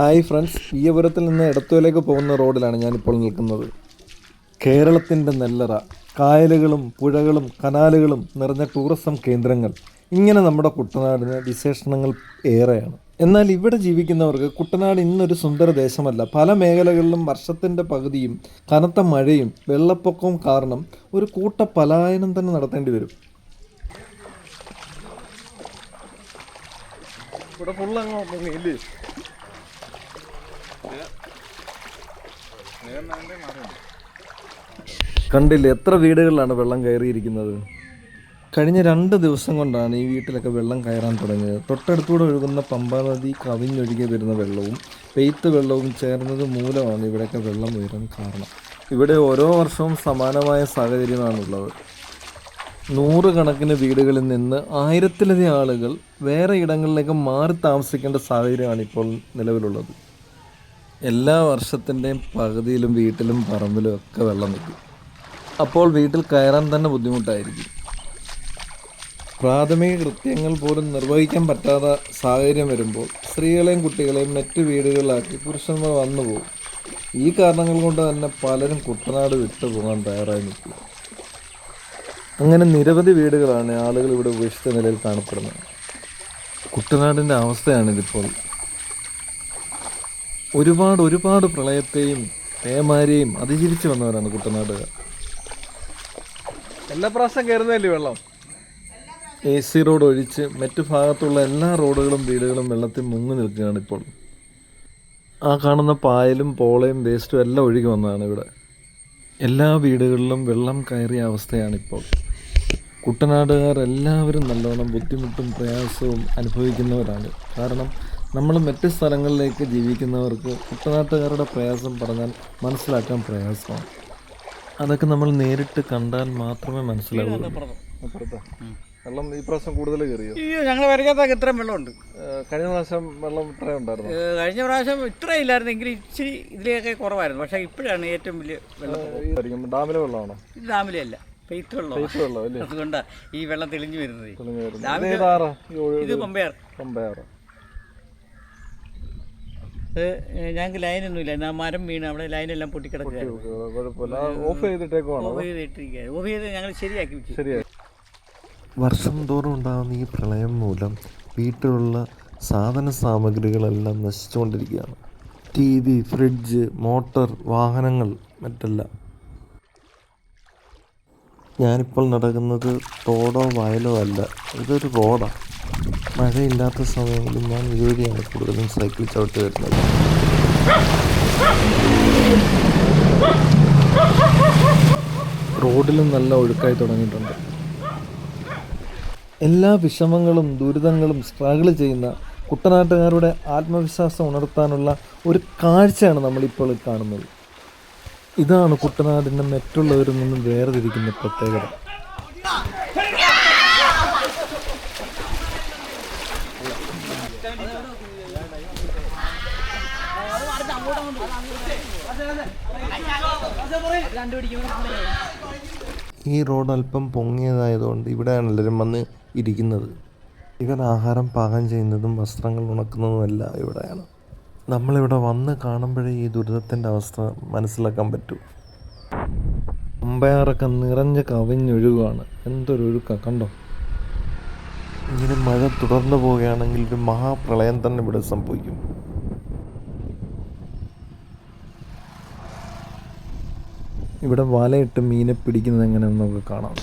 Hi friends ഈയപുരത്തിൽ നിന്ന് ഇടത്തുവിലേക്ക് പോകുന്ന റോഡിലാണ് ഞാനിപ്പോൾ നിൽക്കുന്നത്. കേരളത്തിന്റെ നെല്ലറ കായലുകളും പുഴകളും കനാലുകളും നിറഞ്ഞ ടൂറിസം കേന്ദ്രങ്ങൾ. ഇങ്ങനെ നമ്മുടെ കുട്ടനാടിന് വിശേഷണങ്ങൾ ഏറെയാണ്. എന്നാൽ ഇവിടെ ജീവിക്കുന്നവർക്ക് കുട്ടനാട് ഇന്നൊരു സുന്ദര ദേശമല്ല. പല മേഖലകളിലും വർഷത്തിന്റെ പകുതിയും കനത്ത മഴയും വെള്ളപ്പൊക്കവും കാരണം ഒരു കൂട്ട പലായനം തന്നെ നടത്തേണ്ടി വരും. ഇവിടെ ഫുള്ളങ്ങ് ഇല്ലേ കണ്ടില്ലേ എത്ര വീടുകളിലാണ് വെള്ളം കയറിയിരിക്കുന്നത്? കഴിഞ്ഞ രണ്ട് ദിവസം കൊണ്ടാണ് ഈ വീട്ടിലൊക്കെ വെള്ളം കയറാൻ തുടങ്ങിയത്. തൊട്ടടുത്തൂടെ ഒഴുകുന്ന പമ്പാ നദി കവിഞ്ഞൊഴുകി വരുന്ന വെള്ളവും പെയ്ത്ത് വെള്ളവും ചേർന്നത് മൂലമാണ് ഇവിടെയൊക്കെ വെള്ളം ഉയരാൻ കാരണം. ഇവിടെ ഓരോ വർഷവും സമാനമായ സാഹചര്യമാണുള്ളത്. നൂറുകണക്കിന് വീടുകളിൽ നിന്ന് ആയിരത്തിലധികം ആളുകൾ വേറെ ഇടങ്ങളിലേക്ക് മാറി താമസിക്കേണ്ട സാഹചര്യമാണ് ഇപ്പോൾ നിലവിലുള്ളത്. എല്ലാ വർഷത്തിന്റെയും പകുതിയിലും വീട്ടിലും പറമ്പിലും ഒക്കെ വെള്ളം നിൽക്കും. അപ്പോൾ വീട്ടിൽ കയറാൻ തന്നെ ബുദ്ധിമുട്ടായിരിക്കും. പ്രാഥമിക കൃത്യങ്ങൾ പോലും നിർവഹിക്കാൻ പറ്റാത്ത സാഹചര്യം വരുമ്പോൾ സ്ത്രീകളെയും കുട്ടികളെയും മറ്റു വീടുകളിലാക്കി പുരുഷന്മാർ വന്നു പോകും. ഈ കാരണങ്ങൾ കൊണ്ട് തന്നെ പലരും കുട്ടനാട് വിട്ടു പോകാൻ തയ്യാറായി നിൽക്കും. അങ്ങനെ നിരവധി വീടുകളാണ് ആളുകൾ ഇവിടെ ഉപേക്ഷിച്ച നിലയിൽ കാണപ്പെടുന്നത്. കുട്ടനാടിന്റെ അവസ്ഥയാണിതിപ്പോൾ. ഒരുപാട് ഒരുപാട് പ്രളയത്തെയും പേമാരെയും അതിജീവിച്ച് വന്നവരാണ് കുട്ടനാട്ടുകാർ എല്ലാ പ്രാവശ്യം കയറുന്നതല്ലേ വെള്ളം? എ സി റോഡ് ഒഴിച്ച് മറ്റു ഭാഗത്തുള്ള എല്ലാ റോഡുകളും വീടുകളും വെള്ളത്തിൽ മുങ്ങി നിൽക്കുകയാണ് ഇപ്പോൾ. ആ കാണുന്ന പായലും പോളയും വേസ്റ്റും എല്ലാം ഒഴുകി വന്നതാണ് ഇവിടെ. എല്ലാ വീടുകളിലും വെള്ളം കയറിയ അവസ്ഥയാണിപ്പോൾ കുട്ടനാടുകാർ എല്ലാവരും നല്ലോണം ബുദ്ധിമുട്ടും പ്രയാസവും അനുഭവിക്കുന്നവരാണ്. കാരണം നമ്മൾ മറ്റ് സ്ഥലങ്ങളിലേക്ക് ജീവിക്കുന്നവർക്ക് കുട്ടനാട്ടുകാരുടെ പ്രയാസം പറഞ്ഞാൽ മനസ്സിലാക്കാൻ പ്രയാസമാണ്. അതൊക്കെ നമ്മൾ നേരിട്ട് കണ്ടാൽ മാത്രമേ മനസ്സിലാവൂ. വെള്ളം ഈ പ്രാവശ്യം കൂടുതൽ കയറിയോ? അയ്യോ ഞങ്ങൾ വരയ്ക്കാത്തൊക്കെ ഇത്രയും വെള്ളമുണ്ട്. കഴിഞ്ഞ പ്രാവശ്യം വെള്ളം ഇത്രയും ഉണ്ടായിരുന്നു? കഴിഞ്ഞ പ്രാവശ്യം ഇത്ര ഇല്ലായിരുന്നെങ്കിൽ ഇച്ചിരി ഇതിലേക്ക് കുറവായിരുന്നു. പക്ഷേ ഇപ്പോഴാണ് ഏറ്റവും വലിയ വെള്ളം. ഡാമിലെ വെള്ളമാണോ? ഇത് ഡാമിലെ അല്ല പെയ്ത്ത് വെള്ളം അതുകൊണ്ടാണ് ഈ വെള്ളം തെളിഞ്ഞു വരുന്നത്. ഡാമിലെ- ഇത് പമ്പയാർ ഇത് പമ്പയാർ ഞങ്ങൾക്ക് ലൈനൊന്നുമില്ല. എന്നാ മരം വീണ് അവിടെ ലൈനെല്ലാം കുഴപ്പമില്ല. ഓഫ് ചെയ്തിട്ടേക്കുവാണോ? ഓഫ് ഓഫ് ചെയ്ത് ഞങ്ങൾ ശരിയാക്കി വർഷം തോറും ഉണ്ടാകുന്ന ഈ പ്രളയം മൂലം വീട്ടിലുള്ള സാധന സാമഗ്രികളെല്ലാം നശിച്ചുകൊണ്ടിരിക്കുകയാണ്. ടി വി ഫ്രിഡ്ജ് മോട്ടർ വാഹനങ്ങൾ മറ്റെല്ലാം. ഞാനിപ്പോൾ നടക്കുന്നത് തോടോ വയലോ അല്ല. ഇതൊരു റോഡാണ് മഴയില്ലാത്ത സമയങ്ങളിൽ ഞാൻ ഇതുവഴിയാണ് കൂടുതലും സൈക്കിൾ ചവിട്ടി വരുന്നത്. റോഡിലും നല്ല ഒഴുക്കായി തുടങ്ങിയിട്ടുണ്ട്. എല്ലാ വിഷമങ്ങളും ദുരിതങ്ങളും സ്ട്രഗിൾ ചെയ്യുന്ന കുട്ടനാട്ടുകാരുടെ ആത്മവിശ്വാസം ഉണർത്താനുള്ള ഒരു കാഴ്ചയാണ് നമ്മളിപ്പോൾ കാണുന്നത്. ഇതാണ് കുട്ടനാടിനെ മറ്റുള്ളവരിൽ നിന്നും വേർതിരിക്കുന്ന പ്രത്യേകത. ഈ റോഡ് അല്പം പൊങ്ങിയതായതുകൊണ്ട് ഇവിടെയാണ് എല്ലാവരും വന്ന് ഇരിക്കുന്നത്. ഇവർ ആഹാരം പാകം ചെയ്യുന്നതും വസ്ത്രങ്ങൾ ഉണക്കുന്നതുമല്ല ഇവിടെയാണ്. നമ്മളിവിടെ വന്ന് കാണുമ്പോഴേ ഈ ദുരിതത്തിന്റെ അവസ്ഥ മനസ്സിലാക്കാൻ പറ്റൂ. അമ്പയാറൊക്കെ നിറഞ്ഞ് കവിഞ്ഞൊഴുകുകയാണ് എന്തൊരു ഒഴുക്കാണ് കണ്ടോ? ഇങ്ങനെ മഴ തുടർന്നു പോവുകയാണെങ്കിൽ ഒരു മഹാപ്രളയം തന്നെ ഇവിടെ സംഭവിക്കും. ഇവിടെ വലയിട്ട് മീനെ പിടിക്കുന്നത് എങ്ങനെയെന്ന് നമുക്ക് കാണാം.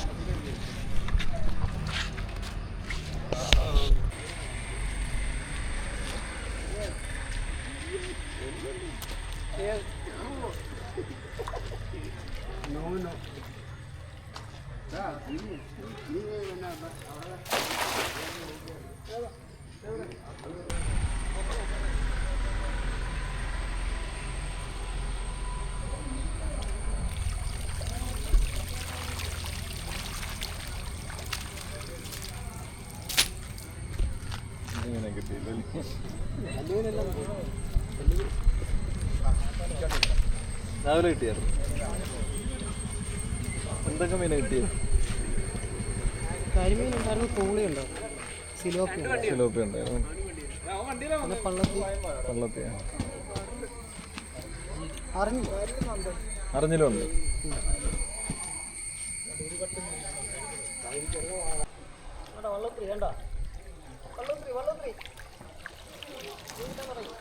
രാവിലെ കിട്ടിയായിരുന്നു. എന്തൊക്കെ മീന കിട്ടിയത്? കരിമീൻ ഉണ്ടായിരുന്നു കോളിയുണ്ടോ സിലോപ്പി ഉണ്ടായിരുന്നു പള്ളത്തി. അറിഞ്ഞിലുണ്ട് വള്ളത്രി വേണ്ട. വള്ളത്രി വള്ളത്രി. പറയും